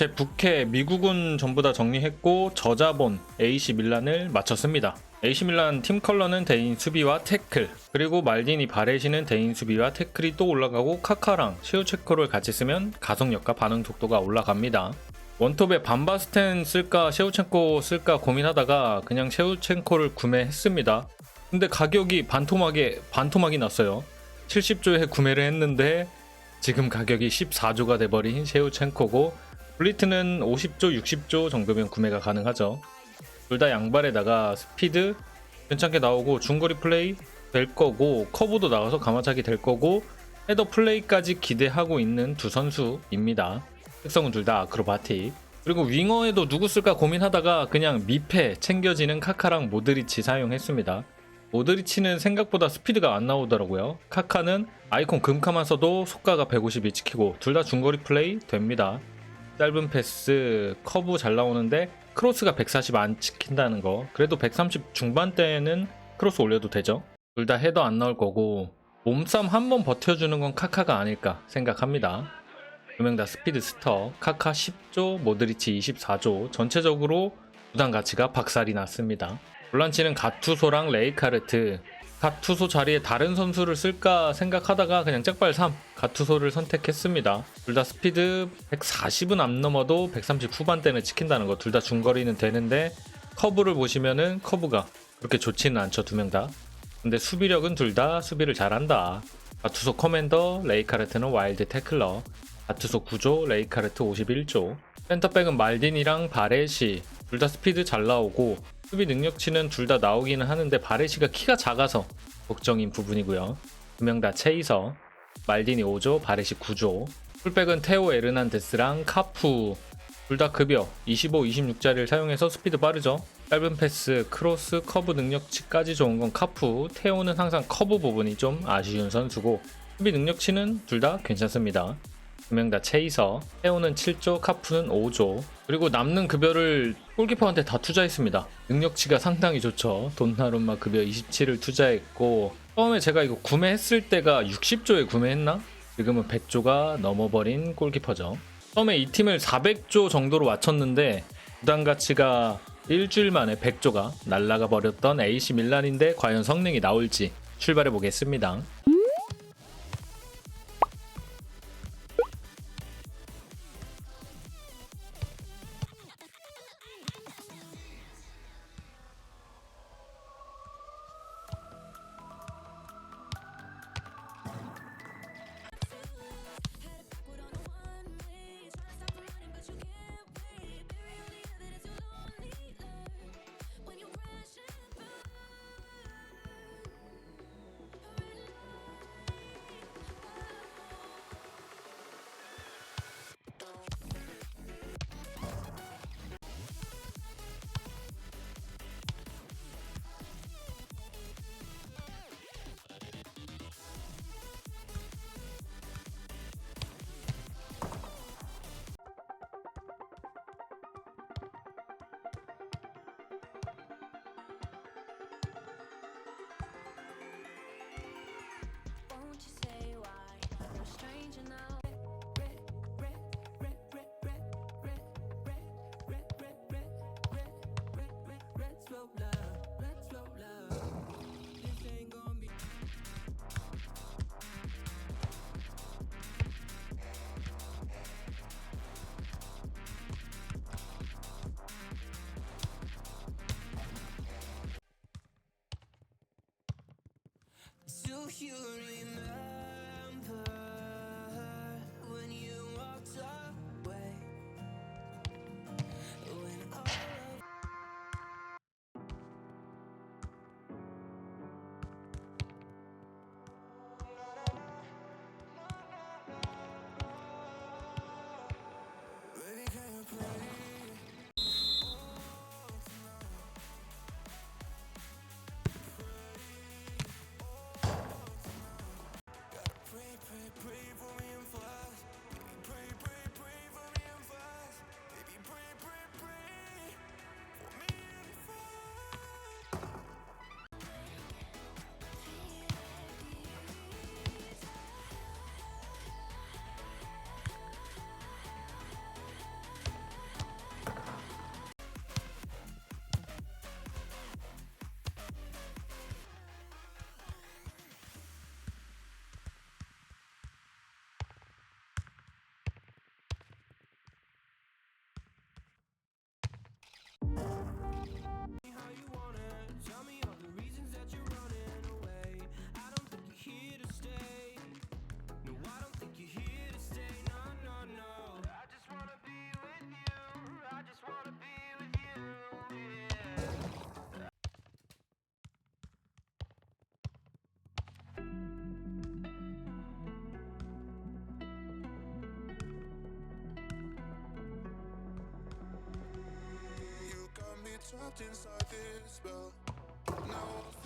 제 부캐 미국은 전부 다 정리했고 저자본 AC 밀란을 마쳤습니다. AC 밀란 팀 컬러는 대인 수비와 태클 그리고 말디니 바레시는 대인 수비와 태클이 또 올라가고 카카랑 셰우체코를 같이 쓰면 가속력과 반응 속도가 올라갑니다. 원톱에 반바스텐 쓸까 셰우첸코 쓸까 고민하다가 그냥 셰우첸코를 구매했습니다. 근데 가격이 반토막에 반토막이 났어요. 70조에 구매를 했는데 지금 가격이 14조가 돼버린 셰우첸코고 블리트는 50조, 60조 정도면 구매가 가능하죠. 둘 다 양발에다가 스피드 괜찮게 나오고 중거리 플레이 될 거고 커브도 나가서 가마차기 될 거고 헤더 플레이까지 기대하고 있는 두 선수입니다. 특성은 둘 다 아크로바틱. 그리고 윙어에도 누구 쓸까 고민하다가 그냥 미패 챙겨지는 카카랑 모드리치 사용했습니다. 모드리치는 생각보다 스피드가 안 나오더라고요. 카카는 아이콘 금카만 써도 속가가 150이 찍히고 둘 다 중거리 플레이 됩니다. 짧은 패스, 커브 잘 나오는데 크로스가 140 안 찍힌다는 거. 그래도 130 중반대에는 크로스 올려도 되죠. 둘 다 헤더 안 나올 거고 몸싸움 한 번 버텨주는 건 카카가 아닐까 생각합니다. 두명 다 스피드 스터, 카카 10조, 모드리치 24조. 전체적으로 부담 가치가 박살이 났습니다. 볼란치는 가투소랑 레이카르트. 가투소 자리에 다른 선수를 쓸까 생각하다가 그냥 짝발 3 가투소를 선택했습니다. 둘 다 스피드 140은 안 넘어도 130 후반대는 지킨다는 거. 둘 다 중거리는 되는데 커브를 보시면은 커브가 그렇게 좋지는 않죠 두 명 다. 근데 수비력은 둘 다 수비를 잘한다. 가투소 커맨더, 레이카르트는 와일드 태클러. 가투소 9조, 레이카르트 51조. 센터백은 말딘이랑 바레시. 둘 다 스피드 잘 나오고 수비 능력치는 둘 다 나오기는 하는데 바레시가 키가 작아서 걱정인 부분이고요. 두 명 다 체이서. 말딘이 5조, 바레시 9조. 풀백은 테오 에르난데스랑 카푸. 둘 다 급여 25, 26짜리를 사용해서 스피드 빠르죠. 짧은 패스, 크로스, 커브 능력치까지 좋은 건 카푸. 테오는 항상 커브 부분이 좀 아쉬운 선수고 수비 능력치는 둘 다 괜찮습니다. 두 명 다 체이서. 테오는 7조, 카푸는 5조. 그리고 남는 급여를 골키퍼한테 다 투자했습니다. 능력치가 상당히 좋죠. 돈나룸마 급여 27을 투자했고 처음에 제가 이거 구매했을 때가 60조에 구매했나? 지금은 100조가 넘어버린 골키퍼죠. 처음에 이 팀을 400조 정도로 맞췄는데 부담 가치가 일주일 만에 100조가 날라가 버렸던 AC 밀란인데 과연 성능이 나올지 출발해 보겠습니다. Won't you say why I'm a stranger now? you trapped inside this spell. Now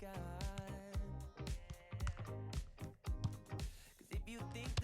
Cause if you think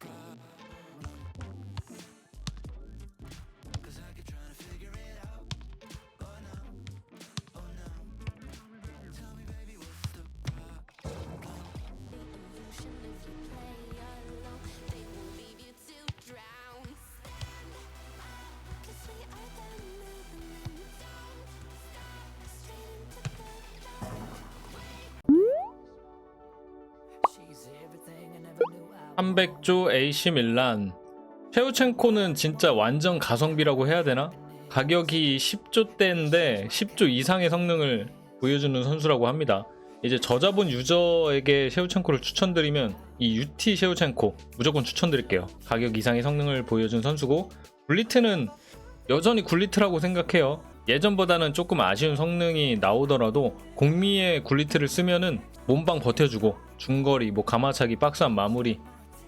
God. 300조 AC 밀란 셰우첸코는 진짜 완전 가성비라고 해야 되나? 가격이 10조 대인데 10조 이상의 성능을 보여주는 선수라고 합니다. 이제 저자본 유저에게 셰우첸코를 추천드리면 이 UT 셰우첸코 무조건 추천드릴게요. 가격 이상의 성능을 보여준 선수고 굴리트는 여전히 굴리트라고 생각해요. 예전보다는 조금 아쉬운 성능이 나오더라도 공미의 굴리트를 쓰면은 몸방 버텨주고 중거리, 뭐 가마차기, 박스한 마무리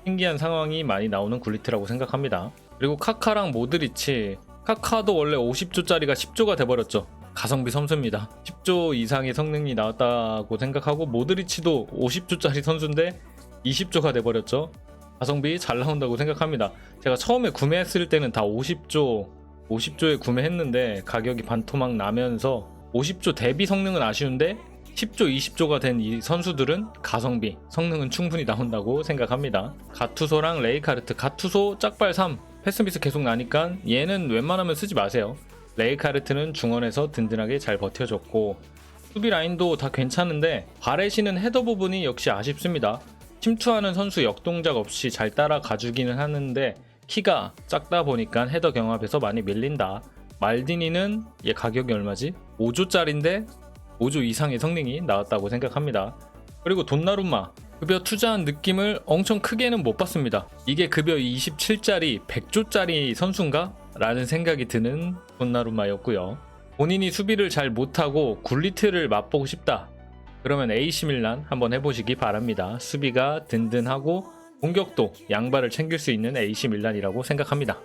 신기한 상황이 많이 나오는 굴리트라고 생각합니다. 그리고 카카랑 모드리치 카카도 원래 50조짜리가 10조가 돼버렸죠. 가성비 선수입니다. 10조 이상의 성능이 나왔다고 생각하고 모드리치도 50조짜리 선수인데 20조가 돼버렸죠. 가성비 잘 나온다고 생각합니다. 제가 처음에 구매했을 때는 다 50조, 50조에 구매했는데 가격이 반토막 나면서 50조 대비 성능은 아쉬운데 10조, 20조가 된 이 선수들은 가성비, 성능은 충분히 나온다고 생각합니다. 가투소랑 레이카르트, 가투소 짝발 3, 패스미스 계속 나니까 얘는 웬만하면 쓰지 마세요. 레이카르트는 중원에서 든든하게 잘 버텨줬고 수비 라인도 다 괜찮은데 바레시는 헤더 부분이 역시 아쉽습니다. 침투하는 선수 역동작 없이 잘 따라가주기는 하는데 키가 작다 보니까 헤더 경합에서 많이 밀린다. 말디니는 얘 가격이 얼마지? 5조짜린데 5조 이상의 성능이 나왔다고 생각합니다. 그리고 돈나룸마 급여 투자한 느낌을 엄청 크게는 못 봤습니다. 이게 급여 27짜리 100조짜리 선수인가? 라는 생각이 드는 돈나룸마였고요. 본인이 수비를 잘 못하고 굴리트를 맛보고 싶다. 그러면 AC 밀란 한번 해보시기 바랍니다. 수비가 든든하고 공격도 양발을 챙길 수 있는 AC 밀란이라고 생각합니다.